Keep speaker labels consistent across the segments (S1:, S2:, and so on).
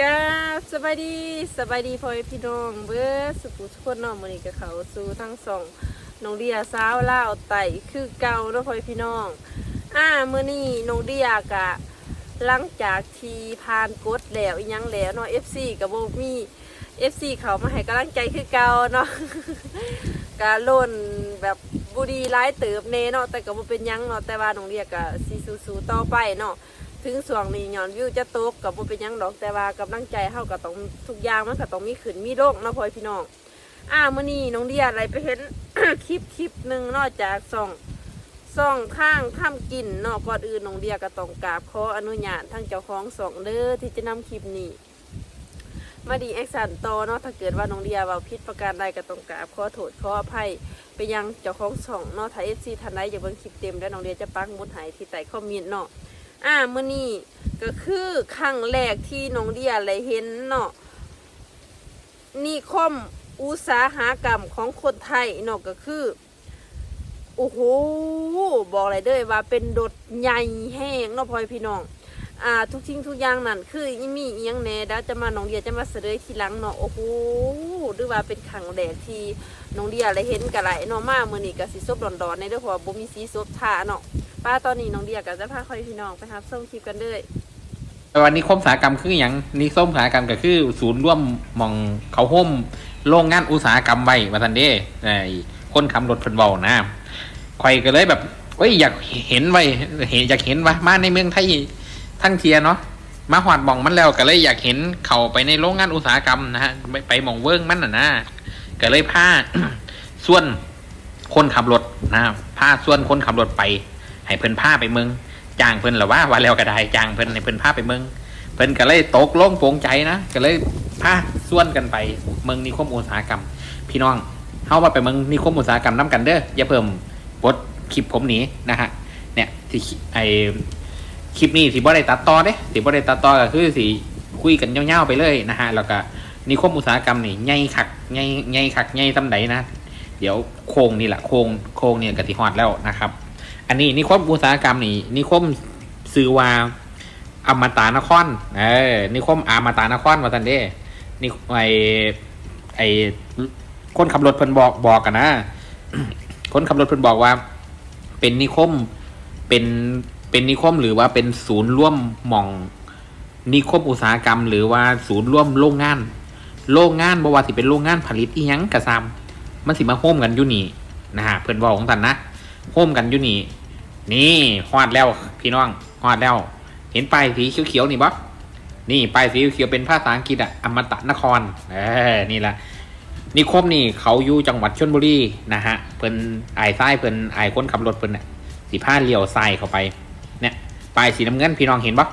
S1: กาสบายดีสบายดีพ่อแม่พี่น้องเบิร์สุขุทุกคนน้องมือนี้ก็เขาสู่ทั้งสองน้องเดียสาวเล่าไต่คือเก่าเนาะพ่อแม่พี่น้อง อ่ามื้อนี้น้องเดียกะหลังจากที่ผ่านกดแล้วอียังแล้วเนาะ FC กับโบมี FC เขามาให้กำลังใจคือเก่าเนาะกะล่นแบบบุรีร้ายเติบเนเนาะแต่ก็บ่เป็นยังเนาะแต่ว่าน้องเดียกะสิสู้ๆต่อไปเนาะ ถึงส่วงนี้ย้อนวิวจะตกกับบ่เป็นหยังดอกแต่ว่ากำลังใจเฮาก็ต้องทุกอย่างมันก็ต้องมีขึ้นมีลงเนาะพ่อพี่น้องอ่ามื้อนี้น้องเดียอะไรไปเห็น คลิปคลิปหนึงนอกจากส่องส่องข้างทำกินเนาะก่อนอื่นน้องเดียก็ต้องกราบขออนุญาตทั้งเจ้าของส่องเด้อที่จะนำคลิปนี้มาดีแอคสันโตเนาะถ้าเกิดว่าน้องเดียเว่าผิดประการใดก็ต้องกราบขอโทษขออภัยไปยังเจ้าของส่องเนาะถ้า FC ท่านใดอยากเบิ่งคลิปเต็มแล้วน้องเดียจะปักหมุดใหายที่ใต้คอมเมนต์เนาะ อ่ามื่อนี้ก็คือครั้งแรกที่น้องเดียเลยเห็นเนาะนิคมอุตสาหกรรมของคนไทยเนาะก็คือโอ้โหบอกเลยเด้อว่าเป็นดดใหญ่แห้งเนาะพ่อยพี่น้อง อ่าทุกทิ้งทุกอย่างนั่นคืออีมีอียงแน่แล้วจะมาน้องเดียจะมาเสดอทีหลังเนาะโอ้โหหรือว่าเป็นครั้งแรกที่น้องเดียเลยเห็นกันไรเนาะมามื่อนี้ก็สีซบดอนๆในเด้อเพราะว่าบ่มีสีซบทาเนาะป้าตอนนี้น้องเดียกับจะพาคอยพี่น้องไปครับส้มคลิปกันเลย
S2: วันนี้คมอุตสาหกรรมคืออย่างนิคมอุตสาหกรรมก็คือศูนย์ร่วมมองเขาห่มโรงงานอุตสาหกรรมไว้มาทันเด้ไอ้คนขับรถเพิ่นเบานะข่อยก็เลยแบบเฮ้ยอยากเห็นไว้เห็นอยากเห็นว่ามาในเมืองไทย ทั้งเทียเนาะมาหอดมองมันแล้วก็เลยอยากเห็นเขาไปในโรงงานอุตสาหกรรมนะฮะไปไปมองเวิ้งมันน่ะนะก็เลยพาส่วนคนขับรถนะพาส่วนคนขับรถไป ให้เพิ่นพาไปเมืองจ้างเพิ่นหรือว่าว่าแล้วก็ได้จ้างเพิ่นให้เพิ่นพาไปเมืองเพิ่นก็เลยตกลงโปรงใจนะก็เลยพาส่วนกันไปเมืองนิคมอุตสาหกรรม พี่น้องเฮาว่าไปเมืองนิคมอุตสาหกรรมน้กันเด้ออย่าเพิ่มบดคลิปผมหนีนะฮะเนี่ยที่ไอ คลิปนี้สิบ่ได้ตัดต่อเด้สิบ่ได้ตัดต่อก็คือสิคุยกันยาๆไปเลยนะฮะแล้วก็นิคมอุตสาหกรรมนี่ใหญ่คักใหญ่ใหญ่คักใหญ่ซำใดนะ เดี๋ยวโครงนี่แหละโครงโครงเนี่ยกติฮอดแล้วนะครับ อันนี้นิคมอุตสาหกรรมนี่นิคมซื้อว่าอมตะนครเออนิคมอมตะนครมาทันเด้นี่ไอไอคนขับรถเพิ่นบอกบอกกันนะ คนขับรถเพิ่นบอกว่า เป็นนิคมเป็น เป็นนิคมหรือว่าเป็นศูนย์ร่วมหม่อง นิคมอุตสาหกรรม หรือว่าศูนย์ร่วมโรงงาน โรงงานบ่ว่าสิเป็นโรงงานผลิตอีหยังกระซำมันสิมาโฮมกันอยู่นี่นะฮะเพิ่อนบอกของท่านนะโฮมกันอยู่นี่นี่ฮอดแล้วพี่น้องฮอดแล้ว เห็นป้ายสีเขียวๆนี่บ๊นี่ป้ายสีเขียวเป็นภาษาอังกฤษอะอมตะนครเออนี่แหละนิคมนี่เขาอยู่จังหวัดชลบุรีนะฮะเพิ่นไอ้ซ้ายเพิ่นไอ้คนขับรถเพิ่นน่ะสีผ้าเลี้ยวซ้เข้าไป ป้ายสีน้ำเงินพี่น้องเห็นปะ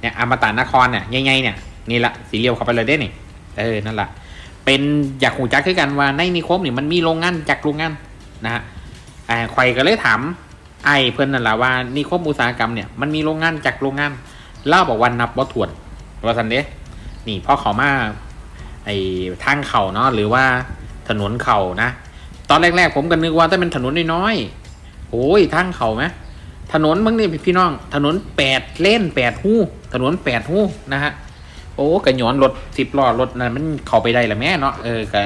S2: เนี่ยอมตะนครเนี่ยใหญ่ๆเนี่ยนี่ละสีเลียวเข้าไปเลยเด้นี่เออนั่นแหละเป็นอยากหูจักคือกันว่าในนิคมเนี่ยมันมีโรงงานจากโรงงานนะฮะไอ้ใครก็เลยถามไอ้เพิ่อนนั่นแหละว่านิคมอุตสาหกรรมเนี่ยมันมีโรงงานจากโรงงานเล่าบอกวันนับบ่าถวนว่าสันเด้นี่พ่อเขามาไอ้ทางเขาเนาะหรือว่าถนนเขานะ ตอนแรกๆผมก็นึกว่าถ้าเป็นถนนน้อยๆโอ้ยทางเขาไหม ถนนมึงนี่พี่น้อง ถนนแปดเล่นแปดหู้ ถนนแปดหู้นะฮะ โอ้กระหยอนรถสิบล้อรถนั่นมันเข้าไปได้ละแม่เนาะ เออก็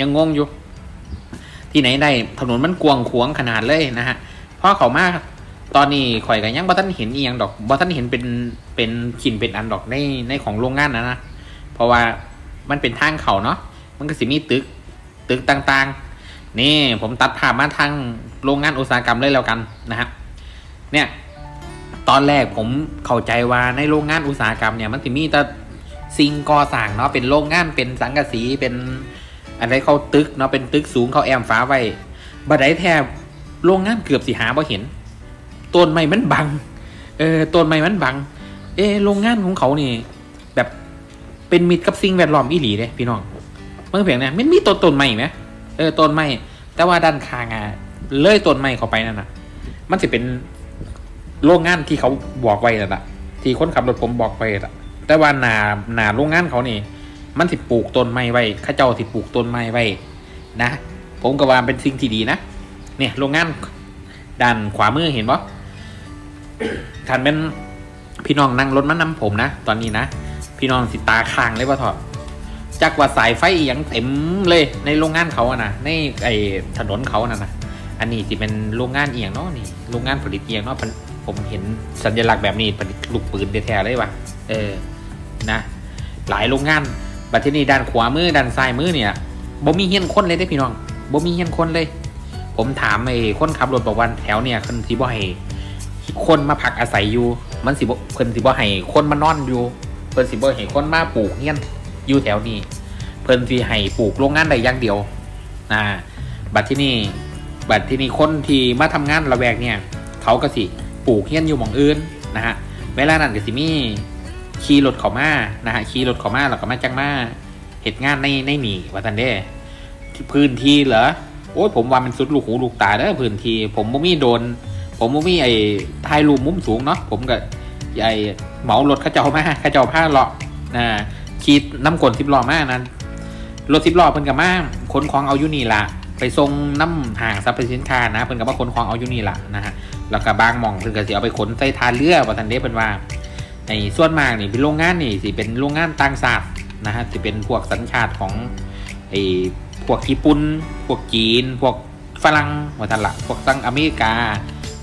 S2: ยังงงอยู่ ที่ไหนได้ ถนนมันกวางขวางขนาดเลยนะฮะพ่อเขามากตอนนี้ข่อยกันยังบ่ท่านเห็นอีหยังดอกบ่ท่านเห็นเป็นเป็นขินเป็นอันดอกในในของโรงงานนะนะ เพราะว่ามันเป็นทางเขาเนาะ มันก็สิมีตึกตึกต่างๆ นี่ผมตัดภาพมาทางโรงงานอุตสาหกรรมเลยแล้วกันนะฮะ เนี่ย ตอนแรกผมเข้าใจว่าในโรงงานอุตสาหกรรมเนี่ยมันสิมีแต่สิ่งก่อสร้างเนาะเป็นโรงงานเป็นสังกะสีเป็นอะไรเขาตึกเนาะเป็นตึกสูงเขาแอมฟ้าไว้บัดไดแทบโรงงานเกือบสิหาบ่เห็นต้นไม้มันบังเออต้นไม้มันบัง เออโรงงานของเขานี่ แบบเป็นมิตรกับสิ่งแวดล้อมอีหลีเลยพี่น้องเมื่อเพียงเนี่ยมันมีต้นต้นไม้ไหมเออต้นไม้แต่ว่าด้านข้างอะเลยต้นไม้เข้าไปนั่นนะมันจะเป็น โรงงานที่เขาบอกไว้นั่นแหะที่คนขับรถผมบอกไปน่ะ แต่ว่าหนาหนาโรงงานเขานี่ มันสิปลูกต้นไม้ไว้ข้าเจ้าสิปลูกต้นไม้ไว้นะ ผมก็ว่าเป็นสิ่งที่ดีนะเนี่ยโรงงานด้านขวามือเห็นปะท่านเป็นพี่น้องนั่งรถมานำผมนะ ตอนนี้นะ พี่น้องสิตาค้างเลยว่าถอดจักว่าสายไฟอหยังเต็มเลยในโรงงานเขาอะนะในไอถนนเขาน่ะนะอันนี้สิเป็นโรงงานเอียงเนาะนี่โรงงานผลิตเอียงเนาะ ผมเห็นสัญลักษณ์แบบนี้ผลิตลูกปืนแท้ๆเลยว่ะเออนะ หลายโรงงานบัดที่นี่ด้านขวามือด้านซ้ายมือเนี่ยบ่มีเฮียนคนเลยเด้พี่น้องบ่มีเฮียนคนเลย ผมถามไอ้คนขับรถบอกว่าแถวเนี่ยเพิ่นสิบ่ให้คนมาพักอาศัยอยู่ มันสิบ่เพิ่นสิบ่ให้คนมานอนอยู่ เพิ่นสิบ่ให้คนมาปลูกเฮียนอยู่แถวนี้ เพิ่นสิให้ปลูกโรงงานได้อย่างเดียวอ่าบัดที่นี่บัดที่นี่คนที่มาทำงานระแวกเนี่ย เขาก็สิ ปลูกเฮี้ยนอยู่หมองอื่นนะฮะเวลานั้นก็สิมีขี่รถเขามานะฮะขี่รถเขามาแล้วก็มาจังมาเหตุงานในในหนีว่าซั่นเด้พื้นที่เหรอโอ้ยผมว่ามันสุดลูกหูลูกตาเด้อพื้นที่ผมบ่มีโดน ผมบ่มีไอ้ถ่ายรูมุมสูงเนาะผมก็ไอ้เหมารถเขาเจ้ามาเขาเจ้าผ้าเลาะนะขี่น้ำกลนสิบล้อมากนั้นรถสิบล้อเพิ่นก็มาขนของเอาอยู่นี่ล่ะไปส่งน้ำห่างสรรพสินค้านะเพิ่นก็มาขนของเอาอยู่นี่ล่ะนะฮะ แล้วก็บางมองเพิ่นก็สิเอาไปขนใส่ทานเรือว่าซั่นเด้เพิ่นว่าไอ้ส่วนมากนี่เป็นโรงงานนี่สิเป็นโรงงานต่างชาตินะฮะสิเป็นพวกสัญชาติของไอ้พวกญี่ปุ่นพวกจีน พวกฝรั่งว่าทันละพวกตั้งอเมริกา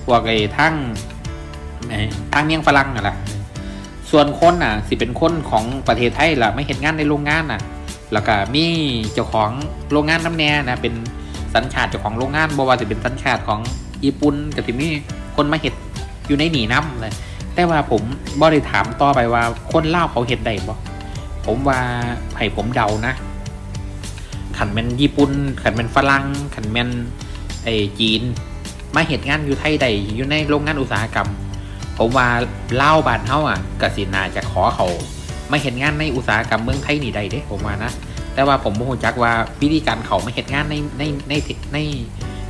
S2: พวกไอ้ทั้งไอ้ทั้งเมียงฝรั่งน่ะละส่วนคนน่ะสิเป็นคนของประเทศไทยล่ะไม่เห็นงานในโรงงานน่ะ แล้วก็มีเจ้าของโรงงานน้ำแน่นะเป็นสัญชาติเจ้าของโรงงานบ่ว่าจะเป็นสัญชาติของ ญี่ปุ่นกับที่มีคนมาเห็ดอยู่ในหนีน้ำเลยแต่ว่าผมบ่ได้ถามต่อไปว่าคนเล่าเขาเห็ดได้บ่ผมว่าให้ผมเดานะขันแมนญี่ปุ่นขันแมนฝรั่งขันแมนไอจีน มาเหตุงานอยู่ไทยใดอยู่ในโรงงานอุตสาหกรรม ผมว่าเล่าบานเฮาอะกสินาจะขอเขามาเห็นงานในอุตสาหกรรมเมืองไทยนี่ใดเด้ผมว่านะแต่ว่าผมบ่รู้จักว่าวิธีการเขามาเห็นงานในในในใน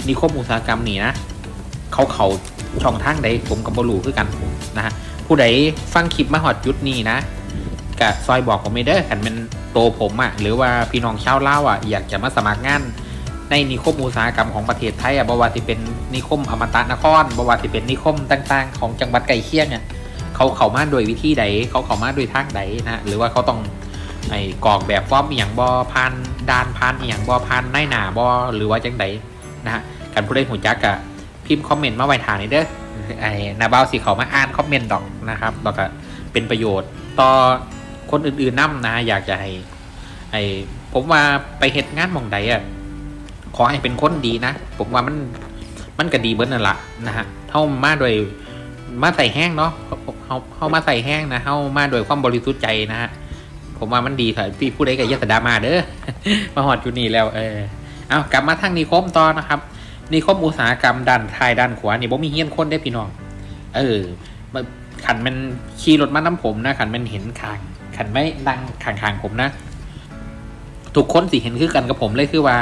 S2: นิคมอุตสาหกรรมนี่นะ เขาเขาช่องทางใดผมกับบรูคือกันนะฮะผู้ใดฟังคลิปมาหอดจุดนี้นะกะซอยบอกผมไม่เด้อขันเป็นโตผมอะ่ะหรือว่าพี่น้องชาวเลาอะ่ะอยากจะมาสมัครงาน ในนิคมอุตสาหกรรมของประเทศไทยอะ่ะบว่าที่เป็นนิคมอมตะนครบว่าที่เป็นนิคมต่าง ๆ ของจังหวัดไก่เคียงเนี่ยเขาเข้ามาโดวยวิธีใดเขาเข้ามาโดวยทางใดนะหรือว่าเขาต้องไอ้กรอกแบบฟอร์มอย่างบอพันดานพันอย่างบอพันในหนาบอหรือว่าจังใดนะฮะการผู้ใดหูจักกะ พิมพ์คอมเมนต์มาไว้ทานนี่เด้อไอ้นาเบาสิเขามาอ่านคอมเมนต์ดอกนะครับแล้วก็เป็นประโยชน์ต่อคนอื่นๆนั่นะ อยากจะให้ไอ้ผมว่าไปเหตุงานมองใดอะขอให้เป็นคนดีนะ ผมว่ามันมันก็ดีเบิร์นั่นละนะฮะเท่ามาโดวยมาใส่แห้งเนาะเขาเขามาใส่แห้งนะเขามาโดวยความบริสุทธิ์ใจนะฮะผมว่ามันดีเถอะพี่ผู้ใดกับยศดามาเด้อมาหอดจุดนี้แล้วเออเอากลับมาทางนิคมต่อนะครับ นิคมอุตสาหกรรมด้านท้ายด้านขวานี่บ่มีเฮี้ยนคนได้พี่น้อง เออขันมันขี่รถมาน้ำผมนะขันมันเห็นคางขันไม่ดังขางๆผมนะทุกคนสิเห็นคือกันกับผมเลยคือว่า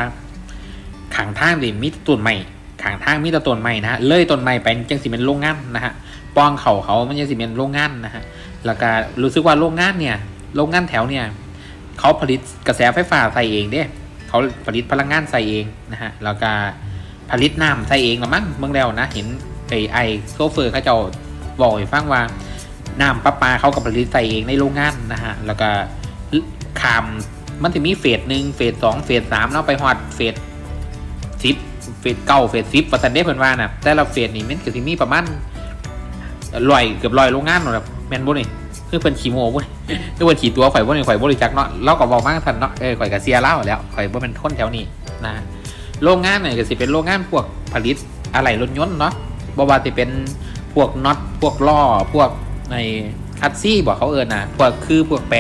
S2: ขางทางดิมีต่ต้นไม้ขางทางมีแต่ต้นไม้นะฮะเลยต้นไม้ไปจังสิเป็นโรงงานนะฮะปองเขาเขามันยังสิเป็นโรงงานนะฮะแล้วก็รู้สึกว่าโรงงานเนี่ยโรงงานแถวเนี่ยเขาผลิตกระแสไฟฟ้าใส่เองเด้เขาผลิตพลังงานใส่เองนะฮะแล้วก็ ผลิตน้ำใส่เองละมั้งเมื่อแล้วนะ เห็นไอไอโซเฟอร์เขาเจะบอกให้ฟังว่าน้ำประปาเขากับผลิตใส่เองในโรงงานนะฮะ แล้วก็คามมันจะมีเฟสหนึ่งเฟสสองเฟสสามแล้วไปฮอดเฟสสิบเฟสเก้าเฟสสิบประสันเด้เพิ่นว่าน่ะ แต่ละเฟสนี่มันก็สิมีประมาณลอยเกือบลอยโรงงานหมดแบบแมนบ่นี่คือเพิ่นขี่โม่บ่นี่คือเพิ่นขี่ตัวข่อยบ่นี่ข่อยบรู้จักเนาะเราก็บอกมาทันเนาะเออข่อยก็เสียเล่าแล้วข่อยบ่เป็นคนแถวนี้นะ โรงงานเนี่ยก็สิเป็นโรงงานพวกผลิตอะไหล่รถยนต์เนาะบ่ว่าสิเป็นพวกน็อตพวกล้อพวกในคัตซี่บอกเขาเอิญนะพวกคือพวกแปร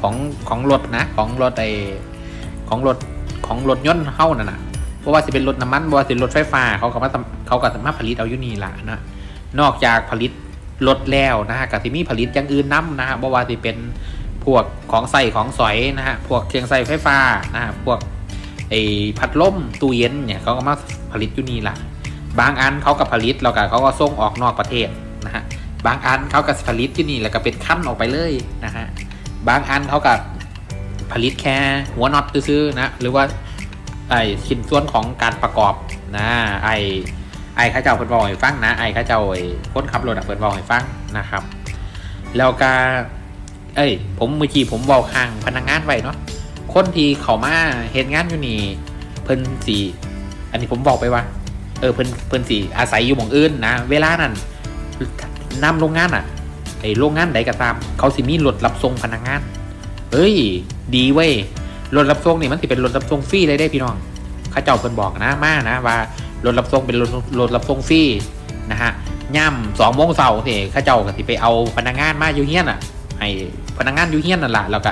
S2: ของของรถนะของรถไอของรถของรถยนต์เฮ้านั่นนะเพราะว่าสิเป็นรถน้ำมันเพราว่าสิรถไฟฟ้าเขาก็มาเขาก็สามารถผลิตเอาอยู่นี่ละนะนอกจากผลิตรถแล้วนะฮะก็สิมีผลิตอย่างอื่นน้ำนะฮะเพราว่าสิเป็นพวกของใส่ของสอยนะฮะพวกเครื่องใส่ไฟฟ้านะฮะพวก ไอ้พัดลมตู้เย็นเนี่ยเขาก็มาผลิตอยู่นี่ละบางอันเขากับผลิตแล้วก็เขาก็ส่งออกนอกประเทศนะฮะบางอันเขากับผลิตที่นี่แล้วก็เป็นขั้นออกไปเลยนะฮะบางอันเขากับผลิตแค่หัวน็อตซื้อนะหรือว่าไอ้ชิ้นส่วนของการประกอบนะไอ้ไอ้ข้าเจ้าเพิ่นบอกให้ฟังนะไอ้ข้าเจ้าไอ้คนขับรถอะเพิ่นบอกให้ฟังนะครับ แล้วก็เอ้ย ผมเมื่อกี้ผมบอกข้างพนักงานไว้เนาะ คนที่เขามาเฮ็ดงานอยู่นี่ เพิ่นสีอันนี้ผมบอกไปว่า เออเพิ่นเพิ่นสีอาศัยอยู่หม่องอื่นนะ เวลานั้นนำโรงงานอะไอโรงงานใดก็ตาม เขาสิมีรถรับส่งพนักงานเอ้ย ดีเว้ยรถรับส่งนี่มันสิเป็นรถรับส่งฟรีเลยได้พี่น้องข้าเจ้าเพิ่นบอกนะมานะว่ารถรับส่งเป็นรถรถรับส่งฟรีนะฮะย่ำสองโมงเสาร์สิเข้าเจ้าก็สิไปเอาพนักงานมาอยู่เฮียนอะให้พนักงานอยู่เฮียนนั่นแหละแล้วก็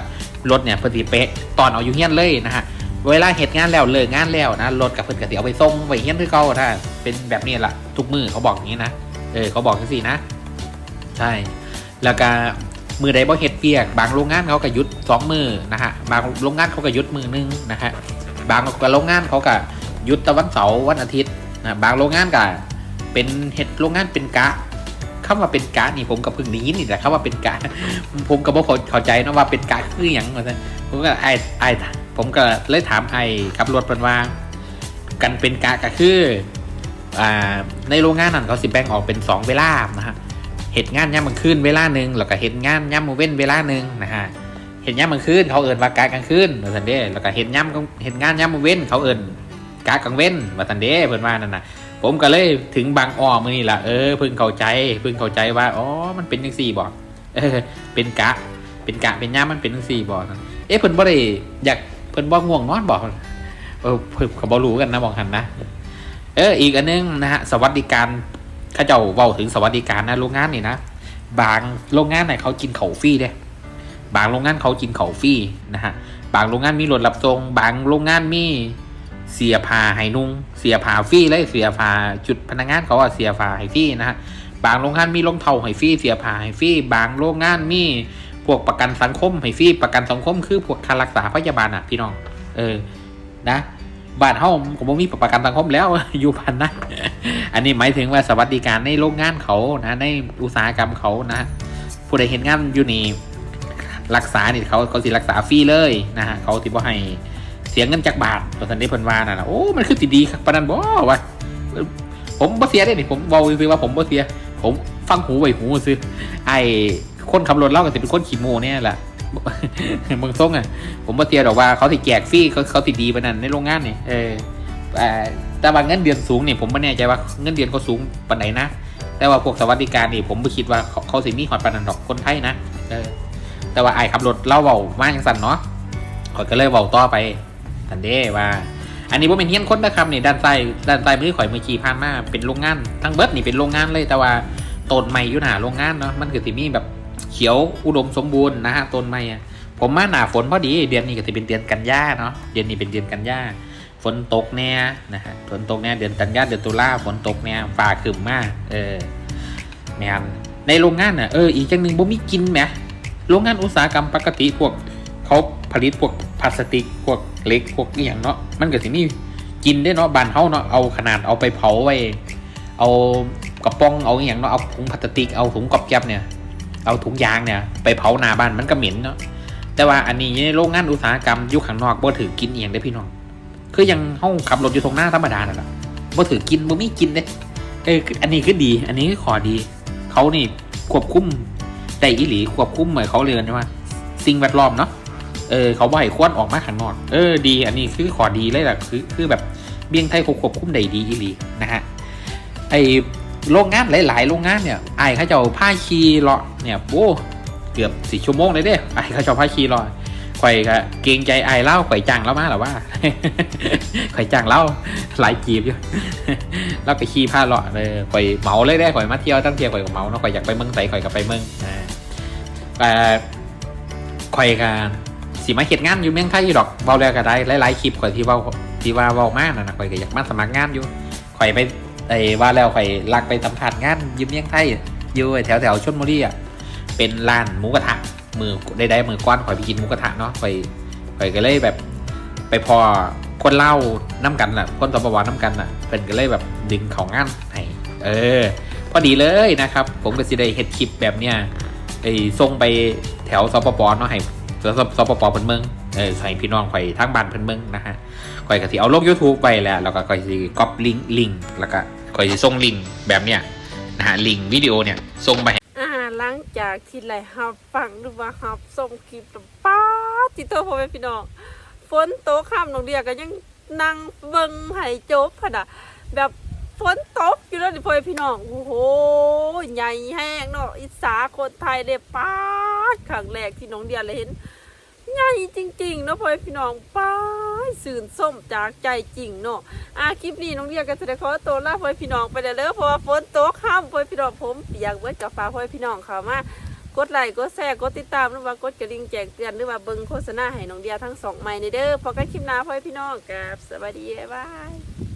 S2: รถเนี่ยเพิ่นสิเป๊ะตอนเอาอยู่เฮียนเลยนะฮะเวลาเหตุงานแล้วเลิกงานแล้วนะรถกับเพิ่นก็สิเอาไปส่งไว้เฮียนคือเก่าถ้าเป็นแบบนี้แหละทุกมือเขาบอกอย่างนี้นะเออเขาบอกจังซี่นะใช่แล้วก็มือใดบ่เฮ็ดเปียก บางโรงงานเขาก็หยุดสองมือนะฮะบางโรงงานเขาก็หยุดมือหนึงนะฮะบางโรงงานเขาก็หยุดต่วันเสาร์วันอาทิตย์นะบางโรงงานก็เป็นเฮ็ดโรงงานเป็นกะ คำว่าเป็นกะนี่ผมก็เพิ่งได้นี่แหละคำว่าเป็นกะผมก็บ่เขาเข้าใจนะว่าเป็นกะคือหยังว่าซั่นผมก็ไอ้ไอ้ผมก็เลยถามไอ้ขับรถเพิ่นว่ากันเป็นกะก็คืออ่าในโรงงานนั้นเขาสิแบ่งออกเป็นสองเวลานะฮะเหตุงานย่ามกลางคืนเวลาหนึ่งแล้วก็เหตุงานย่ามมื้อเว้นเวลาหนึ่งนะฮะเหตุย่ามกลางคืนเขาเอิ่นว่ากะกลางคืนว่าซั่นเด้แล้วก็เหตุย่ามเหตุงานย่ามมื้อเว้นเขาเอิ่นกะกลางเว้นว่าซั่นเด้เพิ่นว่านั่นนะ ผมก็เลยถึงบางอ้อมือนี้ล่ะเออเพิ่งเข้าใจเพิ่งเข้าใจว่าอ๋อมันเป็นจังซี่บ่เออเป็นกะ เป็นกะเป็นย่ามันเป็นจังซี่บ่นั่นเอ๊ะเพิ่นบ่ได้อยากเพิ่นบ่ง่วงนอนบ่เออเพิ่นก็บ่รู้กันนะมองหันนะเอออีกอันนึงนะฮะสวัสดิการข้าเจ้าเว้าถึงสวัสดิการนะโรงงานนี่นะบางโรงงานไหนเขากินเขาฟรีเด้บางโรงงานเขากินเขาฟรีนะฮะบางโรงงานมีรถรับส่งบางโรงงานมี เสียผ้าให้นุ่ง เสียผ้าฟรีเลยเสียผ้าจุดพนักงานเขาอะเสียผ้าให้ฟรีนะฮะบางโรงงานมีรองเท้าให้ฟรีเสียผ้าให้ฟรีบางโรงงานมีพวกประกันสังคมให้ฟรีประกันสังคมคือพวกค่ารักษาพยาบาลอะพี่น้อง เออนะบ้านเฮาผมมีประกันสังคมแล้วอยู่พันนะอันนี้หมายถึงว่าสวัสดิการในโรงงานเขานะในอุตสาหกรรมเขานะผู้ใดเห็นงานอยู่นี่รักษานี่เขาเขาสิรักษาฟรีเลยนะฮะเขาสิบ่ให้ เสียเงินจากบาทตัวสันนิเพิ่นว่าน่ะนะโอ้ มันคือสิดีครับปนันบ่วะผมบ่เสียได้นี่ผมเว้าซื่อๆว่าผมบ่เสีย ผมฟังหูไว้หูซื่อไอ้คนขับรถเล่าก็สิเป็นคนขี้โมเนี่ยแหละมึงส่งอะ ผมบ่เสียดอกว่าเขาสิแจกฟรีเขาเขาสิดีปนันในโรงงานนี่เออเออแต่ว่าเงินเดือนสูงนี่ผมไม่แน่ใจว่าเงินเดือนก็สูงปานไหนนะแต่ว่าพวกสวัสดิการนี่ผมไม่คิดว่าเขาสิมีหอดปานนันดอกคนไทยนะเออแต่ว่าไอ้ขับรถเล่าเบามาอย่างสั่นเนาะขอยก็เลยเบาต่อไปันเด้ว่า อันนี้ผมเป็นเฮียนคนนะครับนี่ด้านซ้ด้านซ้มือข่อยมือขี่ผ่านมาเป็นโรงงานทั้งเบิร์ดนี่เป็นโรงงานเลยแต่ว่าต้นไม้อยู่หน้าโรงงานเนาะมันก็สิมีแบบเขียวอุดมสมบูรณ์นะฮะต้นไม้อะผมมาหนาฝนพอดี เดือนนี้ก็จะเป็นเดือนกันยาเนาะเดือนนี้เป็นเดือนกันยาฝนตกแน่นะฮะฝนตกแน่เดือนกันยาเดือนตุลาฝนตกแน่ฟ้าครึมมากเออแม่นในโรงงานน่ะเอออีกจังหนึ่งบ่มีกินแหมโรงงานอุตสาหกรรมปกติพวกเขาผลิตพวกพลาสติกพวก เหล็กพวกอหย่างเนาะมันก็สิมีกินได้เนาะบานเฮาเนาะเอาขนาดเอาไปเผาไว้ เอากระป๋องเอาอหย่างเนาะเอาถุงพลาสติกเอาถุงกอบแก๊บเนี่ย เอาถุงยางเนี่ย ไปเผาหน้าบ้านมันก็เหม็นเนาะแต่ว่าอันนี้ในโรงงานอุตสาหกรรมอยู่ข้างนอกบ่ถือกินเองได้พี่น้องคือยังห้องขับรถอยู่ตรงหน้าธรรมดานั่นแหละบ่ถือกินบ่มีกินเด้เอออันนี้คือดี อันนี้คือขอดี เขานี่ควบคุมได้อีหลีควบคุมเหมือนเขาเรียนว่า สิ่งแวดล้อมเนาะ เออเขาบ่ให้ควันออกมาข้างนอกเออดีอันนี้คือขอดีเลยแหละคือคือแบบเบียงไทยควบคุมได้ดีอีหลีนะฮะไอโรงงานหลาย ๆ โรงงานเนี่ยไอ้เขาเจ้าผ้าคีเลาะเนี่ยโอ้เกือบสี่ชั่วโมงเลยเด้ไอ้เขาเจ้าผ้าคีเลาะข่อยก็เกรงใจไอ้เล่าข่อยจ้างแล้วมาหรอว่าข่อยจ้างเล่าหลายจีบอยู่แล้วก็ขี่ผ้าเลาะเลยข่อยเมาเลยได้ข่อยมาเที่ยวตั้งเที่ยวข่อยก็เมาเนาะข่อยอยากไปเมืองไสข่อยก็ไปเมืองอ่าแต่ข่อยก็ สิมาเฮ็ดงานอยู่เมืองไทยอยู่ดอกเว้าแล้วก็ได้หลายๆคลิปข่อยที่เว้าที่ว่าเว้ามานั่นน่ะข่อยก็อยากมาสมัครงานอยู่ข่อยไปไอ้ว่าแล้วข่อยลักไปสัมภาษณ์งานอยู่เมืองไทยอยู่แถวแถวชลบุรีอะเป็นร้านหมูกระทะมือได้ได้มือก้อนข่อยไปกินหมูกระทะเนาะข่อยข่อยก็เลยแบบไปพอคนเล่าน้ำกันน่ะคนสปวน้ำกันน่ะเพิ่นก็เลยแบบดึงของงานให้เออ พอดีเลยนะครับ ผมก็สิได้เฮ็ดคลิปแบบเนี้ยไอ้ส่งไปแถวสปปเนาะให้ สสสปปเพิ่นเมืองเออใส่พี่น้องข่อยทางบ้านเพิ่นเมืองนะฮะข่อยก็สิเอาลง YouTube ไปแหละแล้วก็ข่อยสิก๊อปลิงก์ลิงก์แล้วก็ข่อยสิส่งลิงก์แบบเนี้ยนะฮะลิงก์วิดีโอเนี่ยส่งไป
S1: อ่าหลังจากที่ไหลหับฟังหรือว่าหับส่งคลิปแบบป้าดที่โตพ่อแม่พี่น้องฝนโตกค่ำน้องเดียก็ยังนั่งเบิ่งให้จบพะน่ะแบบฝนตกอยู่แล้วนี่พ่อพี่น้องโอ้โหใหญ่แห้งเนาะอิสาคนไทยได้ป้าครั้งแรกที่น้องเดียเลยเห็น ใหญ่จริงๆเนาะพ่อพี่น้องป้ายสื่นส้มจากใจจริงเนาะอาคลิปนี้น้องเรียกกันแสดงขอตัวลาพ่อพี่น้องไปเด้อเด้อเพราะว่าฝนตกข้ามพ่อพี่น้องผมเปียกเบิดกับฟ้าพ่อพี่น้องเขามากดไลค์กดแชร์กดติดตามหรือว่ากดกระดิ่งแจ้งเตือนหรือว่าเบิ่งโฆษณาให้น้องเดียทั้งสองใหม่ในเด้อพอกันคลิปหน้าพ่อพี่น้องกับสวัสดีบ๊ายบาย